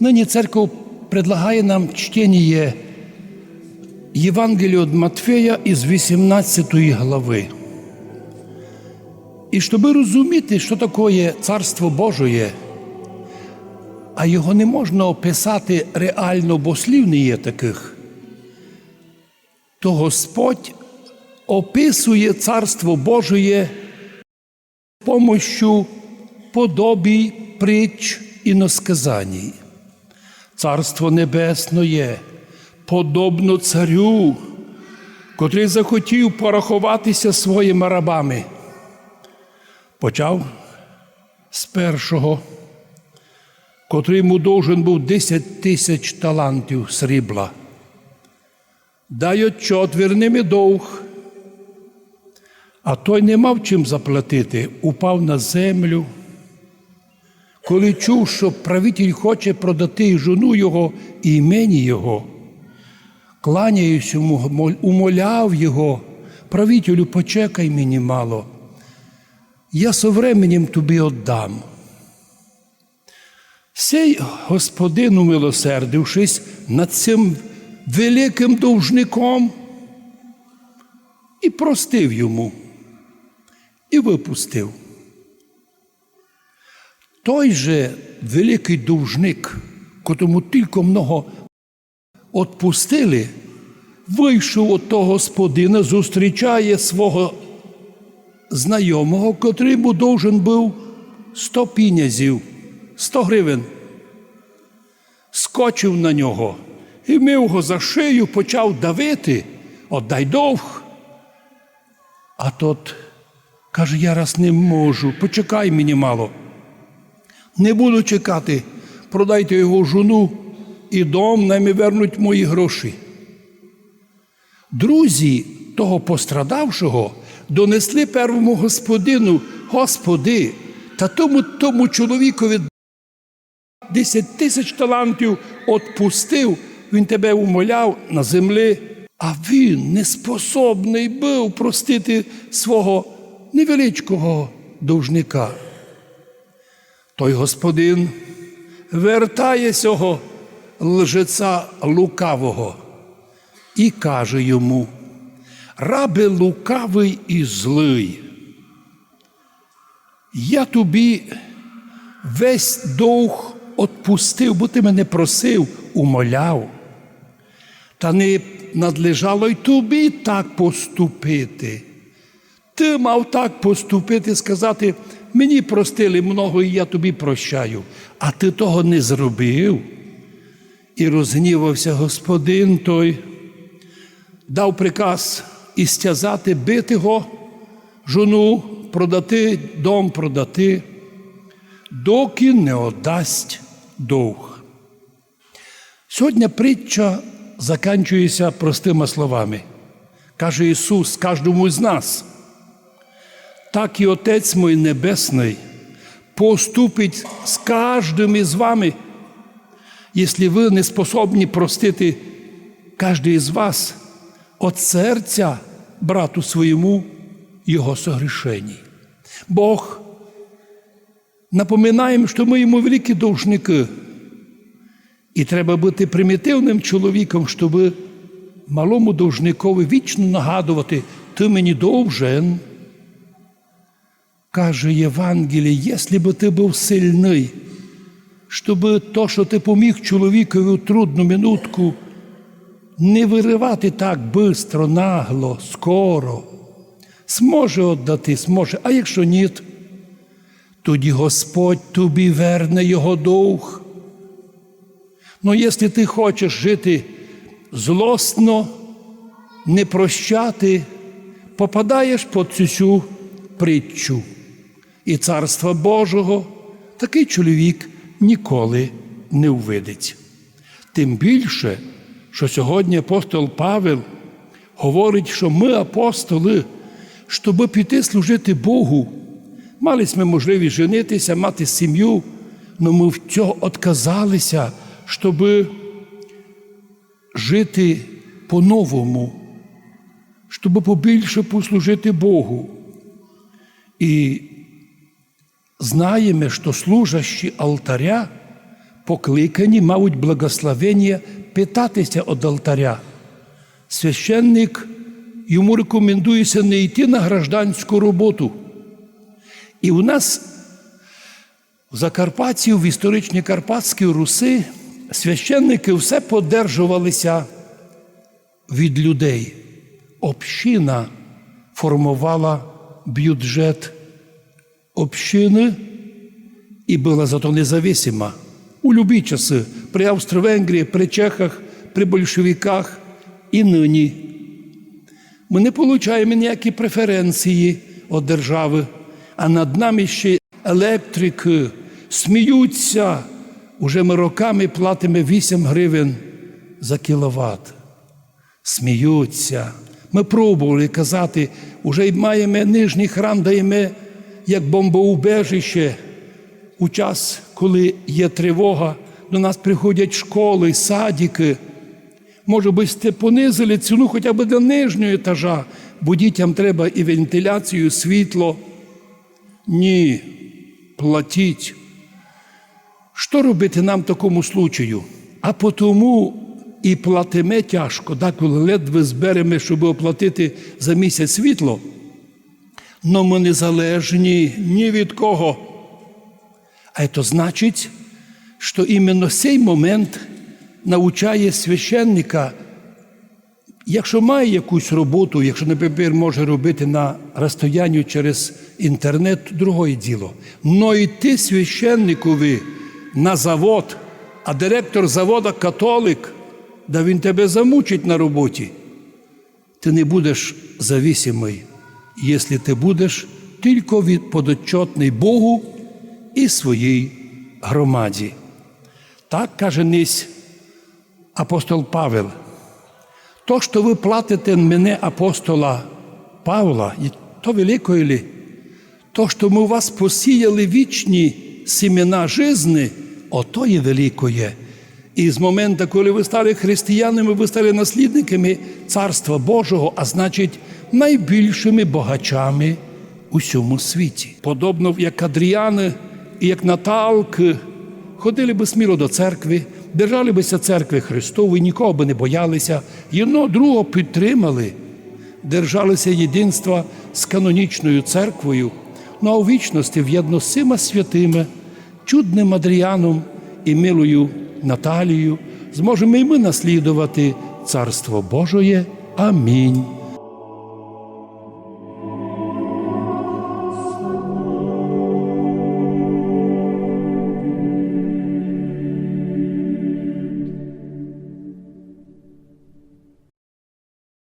Нині церковь предлагає нам чтение Євангелія від Матфея із 18 глави. І щоб розуміти, що таке Царство Божоє, а його не можна описати реально, бо слів не є таких, то Господь описує Царство Божоє з помощью подобій, притч і насказаній. Царство Небесне подобно царю, котрий захотів порахуватися своїми рабами. Почав з першого, котрий йому должен був 10 тисяч талантів срібла. Дай отчот, верни ми довг. А той не мав чим заплатити, упав на землю. Коли чув, що правитель хоче продати і жону його і імені його, кланяюсь йому, умоляв його, правителю, почекай мені мало, я со временем тобі отдам. Сей господин, умилосердившись над цим великим довжником, і простив йому, і випустив. Той же великий довжник, котрому тільки много отпустили, вийшов от того господина, зустрічає свого знайомого, котрий йому должен був 100 пінязів, 100 гривень. Скочив на нього і мив його за шию, почав давити, отдай довг. А тот каже: я раз не можу, почекай мені мало. Не буду чекати, продайте його жону і дом, найми вернуть мої гроші. Друзі того пострадавшого донесли первому господину, Господи, та тому тому чоловікові 10 тисяч талантів отпустив, він тебе умоляв на землі, а він не способний був простити свого невеличкого довжника. Той господин вертає сього лжеця лукавого і каже йому: рабе лукавий і злий, я тобі весь довг отпустив, бо ти мене просив, умоляв. Та не надлежало й тобі так поступити. Ти мав так поступити, сказати, мені простили много, і я тобі прощаю, а ти того не зробив. І розгнівався господин той, дав приказ істязати, бити його, жону продати, дом продати, доки не отдасть довг. Сьогодні притча закінчується простими словами. Каже Ісус кожному з нас. Так і Отець мій Небесний поступить з кожним із вами, якщо ви не способні простити кожен із вас от серця брату своєму його согрішеній. Бог напоминаємо, що ми йому великі довжники. І треба бути примітивним чоловіком, щоб малому довжникові вічно нагадувати, ти мені довжен. Каже Євангеліє, якщо би ти був сильний, щоб то, що ти поміг чоловікові у трудну минутку, не виривати так бистро, нагло, скоро, зможе віддати, зможе, а якщо ні, тоді Господь тобі верне його довг. Ну, якщо ти хочеш жити злосно, не прощати, попадаєш під цю притчу. І царства Божого такий чоловік ніколи не увидить. Тим більше, що сьогодні апостол Павел говорить, що ми, апостоли, щоб піти служити Богу, мали ми можливість женитися, мати сім'ю, але ми в цього відказалися, щоб жити по-новому, щоб побільше послужити Богу. І знаємо, що служащі алтаря покликані, мають благословення питатися від алтаря. Священник йому рекомендується не йти на гражданську роботу. І у нас в Закарпатті, в історичній Карпатській Руси, священники все подержувалися від людей. Община формувала бюджет общини і була зато независима. У любі часи при Австро-Венгрії, при Чехах, при большевиках і нині. Ми не отримуємо ніякі преференції від держави, а над нами ще електрики сміються. Уже ми роками платимо 8 гривень за кіловат. Сміються. Ми пробували казати, вже маємо нижній храм, даємо як бомбоубежище. У час, коли є тривога, до нас приходять школи, садики. Може би, сте понизили ціну хоча б до нижнього етажа, бо дітям треба і вентиляцію, і світло. Ні, платіть. Що робити нам в такому случаю? А потому і платиме тяжко, так, коли ледве зберемо, щоб оплатити за місяць світло. Но ми не залежні ні від кого. А це значить, що іменно цей момент навчає священника, якщо має якусь роботу, якщо, наприклад, може робити на розстоянні через інтернет, другое діло. Но йти священникові на завод, а директор завода католик, да він тебе замучить на роботі. Ти не будеш зависимий, якщо ти будеш тільки від подотчотний Богу і своїй громаді. Так каже нись апостол Павел. То, що ви платите мене апостола Павла, то великое ли? То, що ми у вас посіяли вічні семена жизни, ото є великое. І з моменту, коли ви стали християнами, ви стали наслідниками Царства Божого, а значить, найбільшими богачами у всьому світі. Подобно як Адріани і як Наталки ходили би сміло до церкви, держали бися церкви Христової, нікого би не боялися, і одно другого підтримали, держалися єдинства з канонічною церквою, ну а у вічності в'єдно з всіма святими, чудним Адріаном і милою Наталією, зможемо і ми наслідувати Царство Божоє. Амінь.